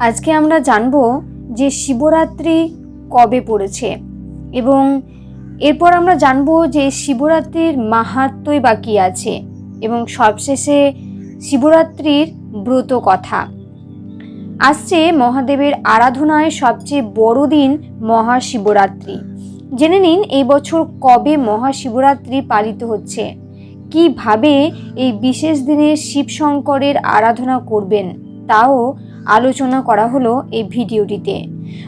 আজকে আমরা জানব যে শিবরাত্রি কবে পড়েছে এবং এরপর আমরা জানব যে শিবরাত্রির মাহাত্মই বা কী আছে এবং সবশেষে শিবরাত্রির ব্রত কথা। আসছে মহাদেবের আরাধনায় সবচেয়ে বড় দিন মহাশিবরাত্রি। জেনে নিন এই বছর কবে মহাশিবরাত্রি পালিত হচ্ছে। কীভাবে এই বিশেষ দিনে শিব শঙ্করের আরাধনা করবেন, তাও আলোচনা করা হলো এই ভিডিওটিতে।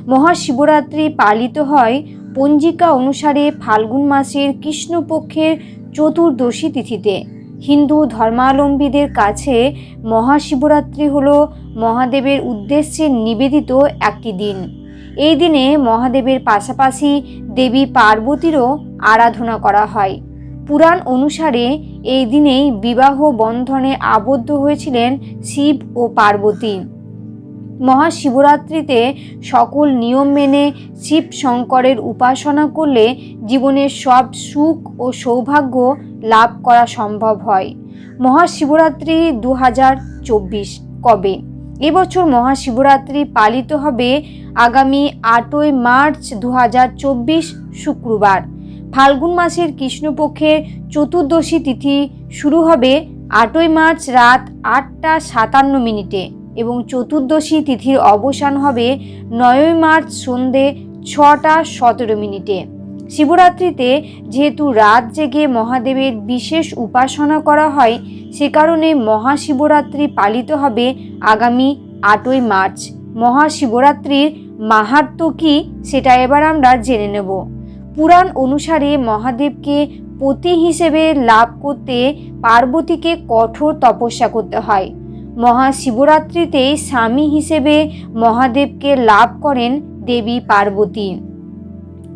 মহাশিবরাত্রি পালিত হয় পঞ্জিকা অনুসারে ফাল্গুন মাসের কৃষ্ণপক্ষের চতুর্দশী তিথিতে। হিন্দু ধর্মাবলম্বীদের কাছে মহাশিবরাত্রি হল মহাদেবের উদ্দেশ্যে নিবেদিত একটি দিন। এই দিনে মহাদেবের পাশাপাশি দেবী পার্বতীরও আরাধনা করা হয়। পুরাণ অনুসারে এই দিনেই বিবাহ বন্ধনে আবদ্ধ হয়েছিলেন শিব ও পার্বতী। মহাশিবরাত্রিতে সকল নিয়ম মেনে শিব শঙ্করের উপাসনা করলে জীবনের সব সুখ ও সৌভাগ্য লাভ করা সম্ভব হয়। মহাশিবরাত্রি দু হাজার চব্বিশ কবে? এবছর মহাশিবরাত্রি পালিত হবে আগামী আটই মার্চ দু হাজার চব্বিশ শুক্রবার। ফাল্গুন মাসের কৃষ্ণপক্ষের চতুর্দশী তিথি শুরু হবে আটই মার্চ রাত আটটা সাতান্ন মিনিটে। এবং চতুর্দশী তিথির অবসান হবে নয়ই মার্চ সন্ধে ছটা সতেরো মিনিটে। শিবরাত্রিতে যেহেতু রাত জেগে মহাদেবের বিশেষ উপাসনা করা হয়, সে কারণে মহাশিবরাত্রি পালিত হবে আগামী আটই মার্চ। মহাশিবরাত্রির মাহাত্ম কী সেটা এবার আমরা জেনে নেব। পুরাণ অনুসারে মহাদেবকে পতি হিসেবে লাভ করতে পার্বতীকে কঠোর তপস্যা করতে হয়। মহাশিবরাত্রিতে স্বামী হিসেবে মহাদেবকে লাভ করেন দেবী পার্বতী।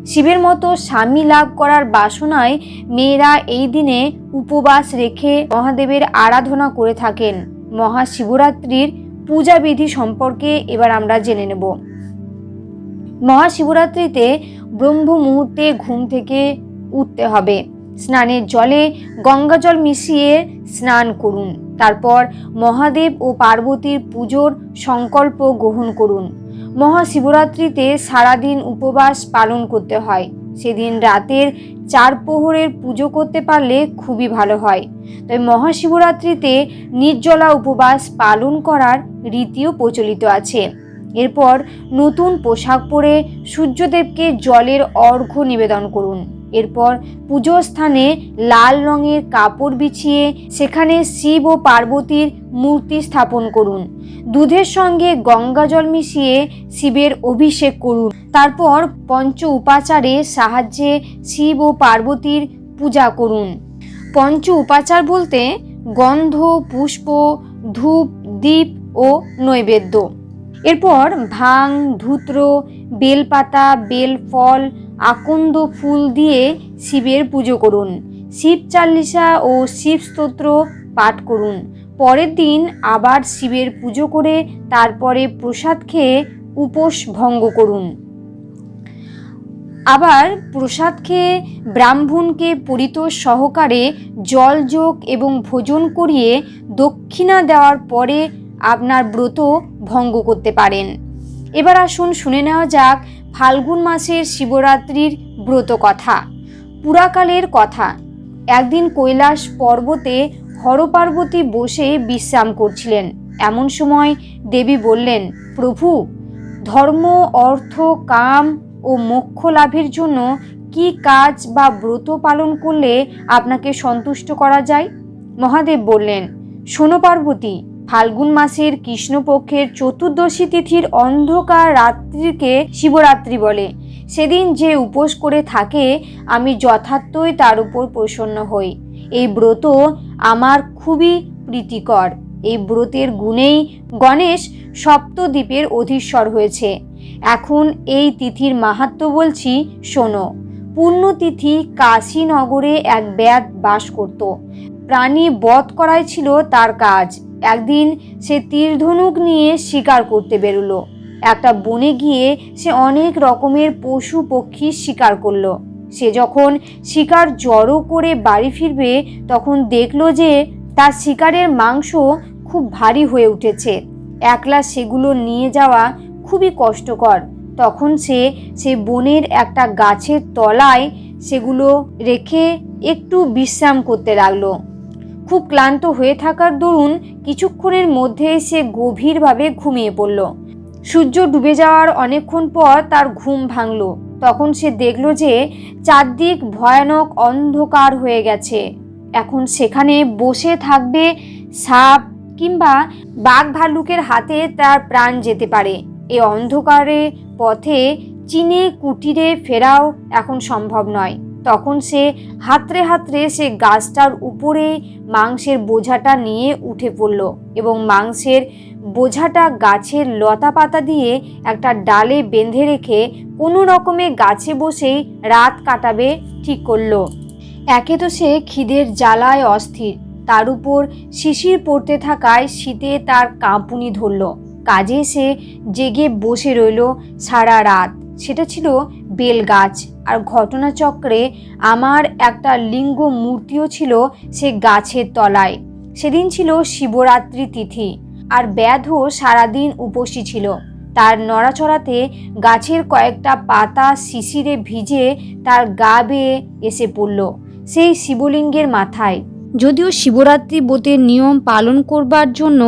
শিবের মতো স্বামী লাভ করার বাসনায় মেয়েরা এই দিনে উপবাস রেখে মহাদেবের আরাধনা করে থাকেন। মহাশিবরাত্রির পূজাবিধি সম্পর্কে এবার আমরা জেনে নেব। মহাশিবরাত্রিতে ব্রহ্ম মুহূর্তে ঘুম থেকে উঠতে হবে। স্নানের জলে গঙ্গাজল মিশিয়ে স্নান করুন। তারপর মহাদেব ও পার্বতীর পুজোর সংকল্প গ্রহণ করুন। মহাশিবরাত্রিতে সারাদিন উপবাস পালন করতে হয়। সেদিন রাতের চার প্রহরের পুজো করতে পারলে খুবই ভালো হয়। তবে মহাশিবরাত্রিতে নির্জলা উপবাস পালন করার রীতিও প্রচলিত আছে। এরপর নতুন পোশাক পরে সূর্যদেবকে জলের অর্ঘ্য নিবেদন করুন। এরপর পুজো স্থানে লাল রঙের কাপড় বিছিয়ে সেখানে শিব ও পার্বতীর মূর্তি স্থাপন করুন। দুধের সঙ্গে গঙ্গা জল মিশিয়ে শিবের অভিষেক করুন। তারপর পঞ্চ উপাচারের সাহায্যে শিব ও পার্বতীর পূজা করুন। পঞ্চ উপাচার বলতে গন্ধ, পুষ্প, ধূপ, দীপ ও নৈবেদ্য। এরপর ভাং, ধূত্র, বেলপাতা, বেল, ফল আকন্দ ফুল দিয়ে শিবের পুজো করুন। শিব চাল্লিশা ও শিব স্তোত্র পাঠ করুন। পরের দিন আবার শিবের পুজো করে তারপরে প্রসাদ খেয়ে উপোস ভঙ্গ করুন। আবার প্রসাদ খেয়ে ব্রাহ্মণকে পরিতোষ সহকারে জল যোগ এবং ভোজন করিয়ে দক্ষিণা দেওয়ার পরে আপনার ব্রত ভঙ্গ করতে পারেন। এবার আসুন শুনে নেওয়া যাক ফাল্গুন মাসের শিবরাত্রির ব্রত কথা। পুরাকালের কথা। একদিন কৈলাস পর্বতে হরপার্বতী বসে বিশ্রাম করছিলেন। এমন সময় দেবী বললেন, প্রভু, ধর্ম, অর্থ, কাম ও মোক্ষ লাভের জন্য কি কাজ বা ব্রত পালন করলে আপনাকে সন্তুষ্ট করা যায়? মহাদেব বললেন, শোনো পার্বতী ফাল্গুন মাসের কৃষ্ণপক্ষের চতুর্দশী তিথির অন্ধকার রাত্রিকে শিবরাত্রি বলে। সেদিন যে উপোস করে থাকে, আমি যথার্থই তার উপর প্রসন্ন হই। এই ব্রত আমার খুবই প্রীতিকর। এই ব্রতের গুণেই গণেশ সপ্তদ্বীপের অধীশ্বর হয়েছে। এখন এই তিথির মাহাত্ম বলছি, শোনো। পুণ্যতিথি কাশীনগরে এক ব্যাদ বাস করত। প্রাণী বধ করাই ছিল তার কাজ। একদিন সে তীরধনুক নিয়ে শিকার করতে বেরোলো। একটা বনে গিয়ে সে অনেক রকমের পশু পক্ষী শিকার করল। সে যখন শিকার জড়ো করে বাড়ি ফিরবে, তখন দেখল যে তার শিকারের মাংস খুব ভারী হয়ে উঠেছে। একলা সেগুলো নিয়ে যাওয়া খুবই কষ্টকর। তখন সে সে বনের একটা গাছের তলায় সেগুলো রেখে একটু বিশ্রাম করতে লাগল। খুব ক্লান্ত হয়ে থাকার দরুন কিছুক্ষণের মধ্যে সে গভীরভাবে ঘুমিয়ে পড়ল। সূর্য ডুবে যাওয়ার অনেকক্ষণ পর তার ঘুম ভাঙল। তখন সে দেখল যে চারদিক ভয়ানক অন্ধকার হয়ে গেছে। এখন সেখানে বসে থাকবে সাপ কিংবা বাঘ ভাল্লুকের হাতে তার প্রাণ যেতে পারে। এই অন্ধকারে পথে চীনে কুটিরে ফেরাও এখন সম্ভব নয়। তখন সে হাতড়ে হাতড়ে সে গাছটার উপরে মাংসের বোঝাটা নিয়ে উঠে পড়ল এবং মাংসের বোঝাটা গাছের লতা পাতা দিয়ে একটা ডালে বেঁধে রেখে কোনো রকমে গাছে বসেই রাত কাটাবে ঠিক করল। একে তো সে খিদের জ্বালায় অস্থির। তার উপর শিশির পড়তে থাকায় শীতে তার কাঁপুনি ধরল। কাজে সে জেগে বসে রইল সারা রাত। সেটা ছিল বেল গাছ আর ঘটনাচক্রে আমার একটা লিঙ্গ মূর্তিও ছিল সে গাছের তলায়। সেদিন ছিল শিবরাত্রি তিথি, আর ব্যাধও সারাদিন উপসী ছিল। তার নড়াচড়াতে গাছের কয়েকটা পাতা শিশিরে ভিজে তার গা বেয়ে এসে পড়ল, সেই শিবলিঙ্গের মাথায়। যদিও শিবরাত্রি ব্রতের নিয়ম পালন করবার জন্য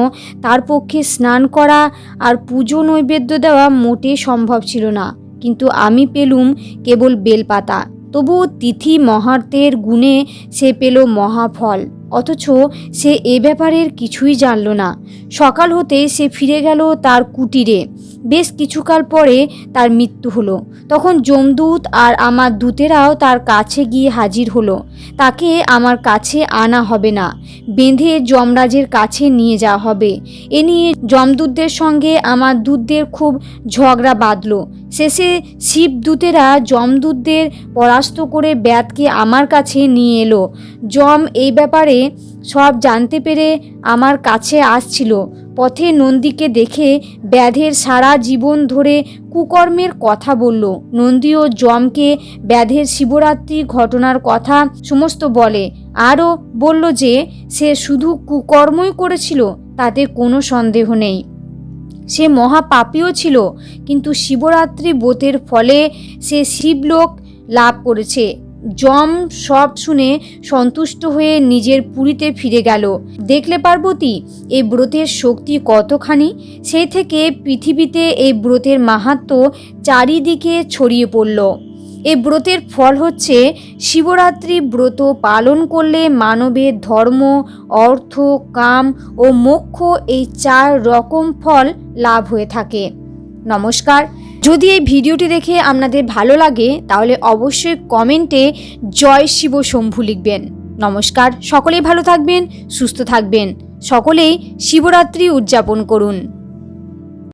তার পক্ষে স্নান করা আর পুজো নৈবেদ্য দেওয়া মোটেই সম্ভব ছিল না। কিন্তু আমি পেলুম কেবল বেলপাতা। তবু তিথি মহার্থের গুণে সে পেল মহাফল। অথচ সে এ ব্যাপারের কিছুই জানল না। সকাল হতে সে ফিরে গেল তার কুটিরে। বেশ কিছুকাল পরে তার মৃত্যু হলো। তখন যমদূত আর আমার দূতেরাও তার কাছে গিয়ে হাজির হলো। তাকে আমার কাছে আনা হবে না। বেঁধে যমরাজের কাছে নিয়ে যাওয়া হবে। এ নিয়ে যমদূতদের সঙ্গে আমার দূতদের খুব ঝগড়া বাঁধলো। শেষে শিবদূতেরা যমদূতদের পরাস্ত করে ব্যাতকে আমার কাছে নিয়ে এলো। যম এই ব্যাপারে সব জানতে পেরে আমার কাছে আসছিল। পথে নন্দীকে দেখে ব্যাধের সারা জীবন ধরে কুকর্মের কথা বলল। নন্দী ও যমকে ব্যাধের শিবরাত্রি ঘটনার কথা সমস্ত বলে। আরও বলল যে, সে শুধু কুকর্মই করেছিল, তাতে কোনো সন্দেহ নেই। সে মহাপাপীও ছিল, কিন্তু শিবরাত্রি ব্রতের ফলে সে শিবলোক লাভ করেছে। যম সব শুনে সন্তুষ্ট হয়ে নিজের পুরীতে ফিরে গেল। দেখলে পার্বতী, এই ব্রতের শক্তি কতখানি? সেই থেকে পৃথিবীতে এই ব্রতের মাহাত্ম চারিদিকে ছড়িয়ে পড়ল। এই ব্রতের ফল হচ্ছে শিবরাত্রি ব্রত পালন করলে মানবের ধর্ম, অর্থ, কাম ও মোক্ষ এই চার রকম ফল লাভ হয়ে থাকে। নমস্কার। যদি এই ভিডিওটি দেখে আপনাদের ভালো লাগে, তাহলে অবশ্যই কমেন্টে জয় শিব শম্ভু লিখবেন। নমস্কার, সকলেই ভালো থাকবেন, সুস্থ থাকবেন। সকলেই শিবরাত্রি উদযাপন করুন।